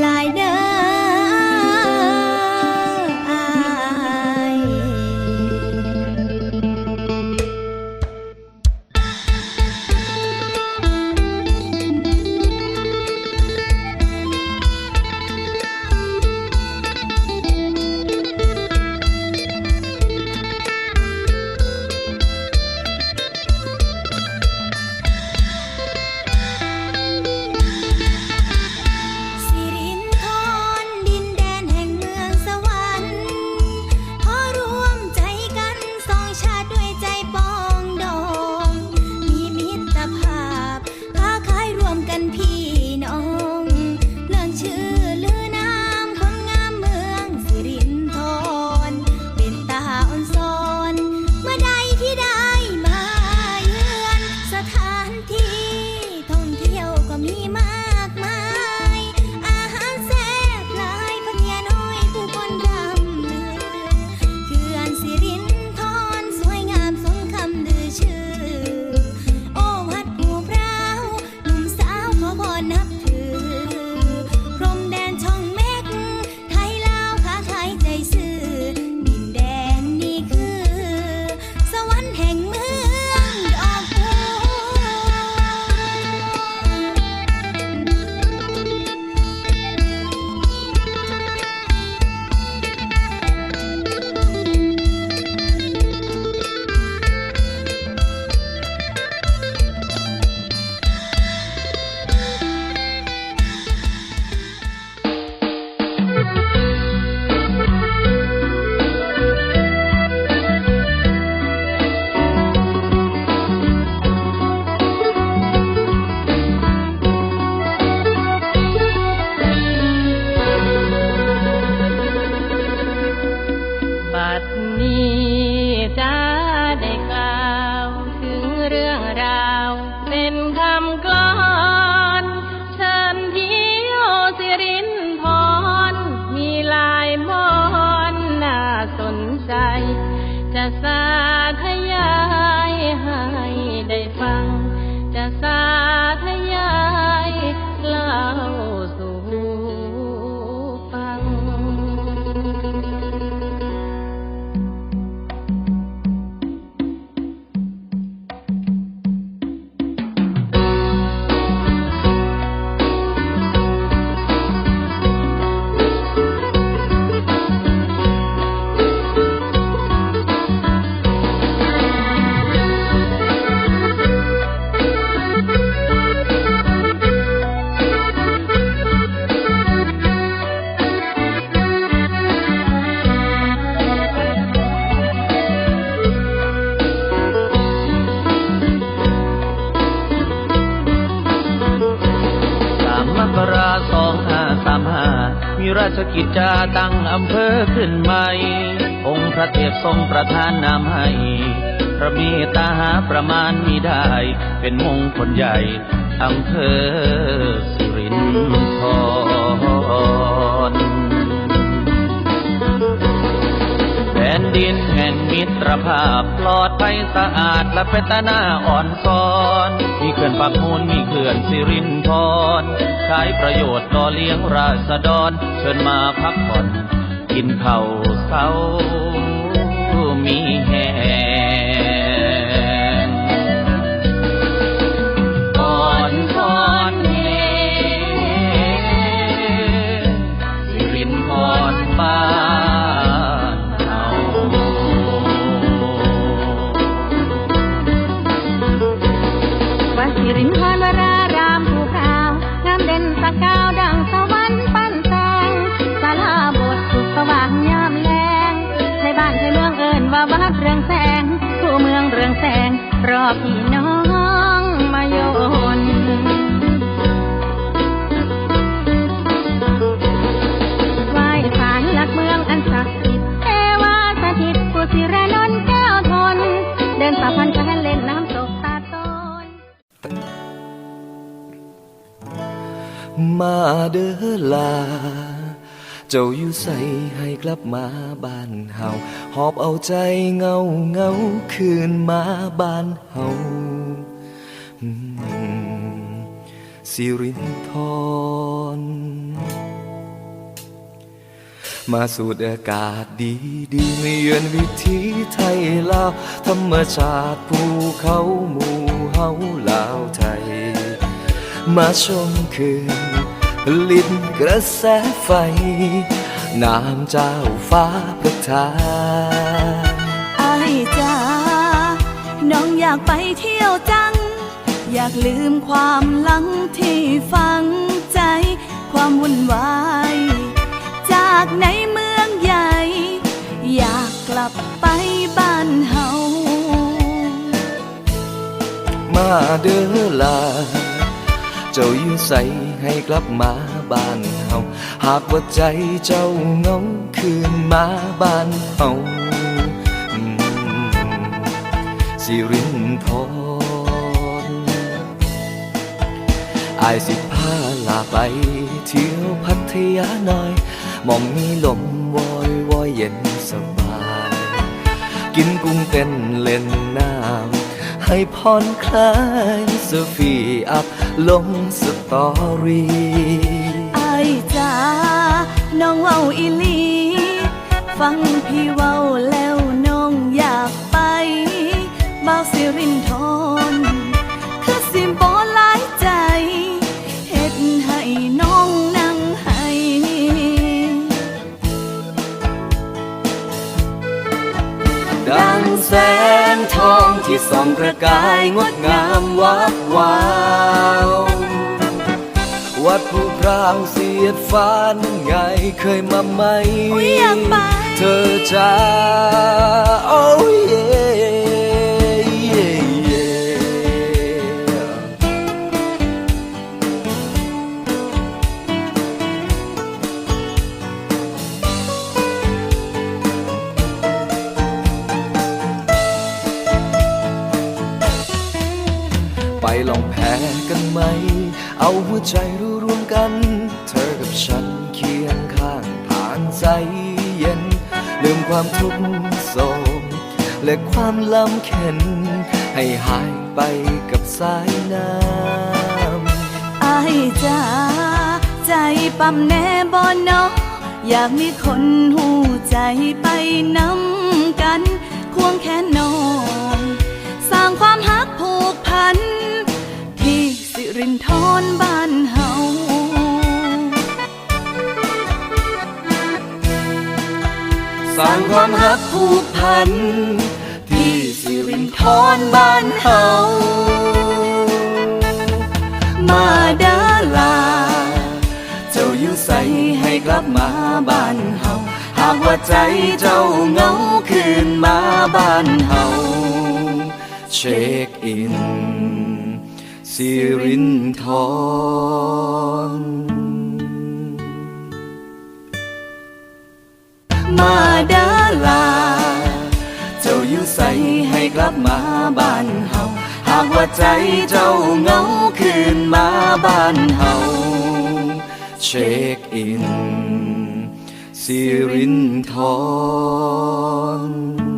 หล ที่ท่องเที่ยวก็มีมาก ราชกิจจาตั้งอำเภอขึ้นใหม่ องค์พระเทพทรงประทานนามให้ พระเมตตาหาประมาณมีได้ เป็นมงคลใหญ่อำเภอสุรินทรแผ่นดินแห่งมิตรภาพปลอดภัยสะอาดและเป็นตาหน้าอ่อนซ้อน เขื่อนปากมูลมีเขื่อนสิรินพรขายประโยชน์ต่อเลี้ยงราษฎร เชิญมาพักผ่อน กินข้าวเช้ามีแห ว่าวัดเรืองแสงผู้เมืองเรืองแสงรอพี่น้องมาโยนไหว้ศาลหลักเมืองอันศักดิ์สิทธิ์เทวาสถิตผู้สิรนนท์แก้วทน เดินสะพานแค่เล่นน้ำตกตาตนมาเด้อลา เจ้าอยู่ใส่ให้กลับมาบ้านเฮาหอบเอาใจเงาเงาคืนมาบ้านเฮาสิรินทรมาสูดอากาศดีดีไม่เยือนวิถีไทยลาวธรรมชาติภูเขาหมู่เฮาลาวไทย มาชมคืน ลิตกระแสไฟ น้ำเจ้าฟ้าประทานอายจ้าน้องอยากไปเที่ยวจัง อยากลืมความหลังที่ฝังใจ ความวุ่นวาย จากในเมืองใหญ่ อยากกลับไปบ้านเฮา มาเด้อลา เจ้าอยู่ใสให้กลับมาบ้านเฮาหากว่าใจเจ้าเงาคืนมาบ้านเฮาสิรินทรอายสิพาลาไปเที่ยวพัทยาหน่อย มองมีลมวอยวอยเย็นสบาย กินกุ้งเต้นเล่นน้ำ ให้ผ่อนคลายสฟีอัพลงสตอรี่ไอจ้าน้องเว้าอีลี ฟังพี่เว้าแล้ว ทองที่ส่องประกายงดงามวับวาววัดผู้พรางเสียดฟ้านั่นไงเคยมาไหมอุ๊ยอยากไปเธอจ้า พ้กันไหม เอาหัวใจรู้รวมกัน เธอกับฉันเคียงข้างทางใจเย็นลืมความทุกข์โศกและความลำเข็น ให้หายไปกับสายน้ำอายจ้าใจปั๊มแน่บ่เนาะอยากมีคนหูใจไปนำกัน ควงแขนน้อง สร้างความฮักผูกพัน รินทรบ้านเฮาสร้างความหักผูกพัน ที่สิรินทรบ้านเฮามาด้อลา เจ้าอยู่ใสให้กลับมาบ้านเฮาหากว่าใจเจ้าเงาคืนมาบ้านเฮาเช็คอิน สิรินทรมาเด้อลา เจ้าอยู่ใสให้กลับมาบ้านเฮาหากว่าใจเจ้าเงาคืนมาบ้านเฮาเช็คอินสิรินทร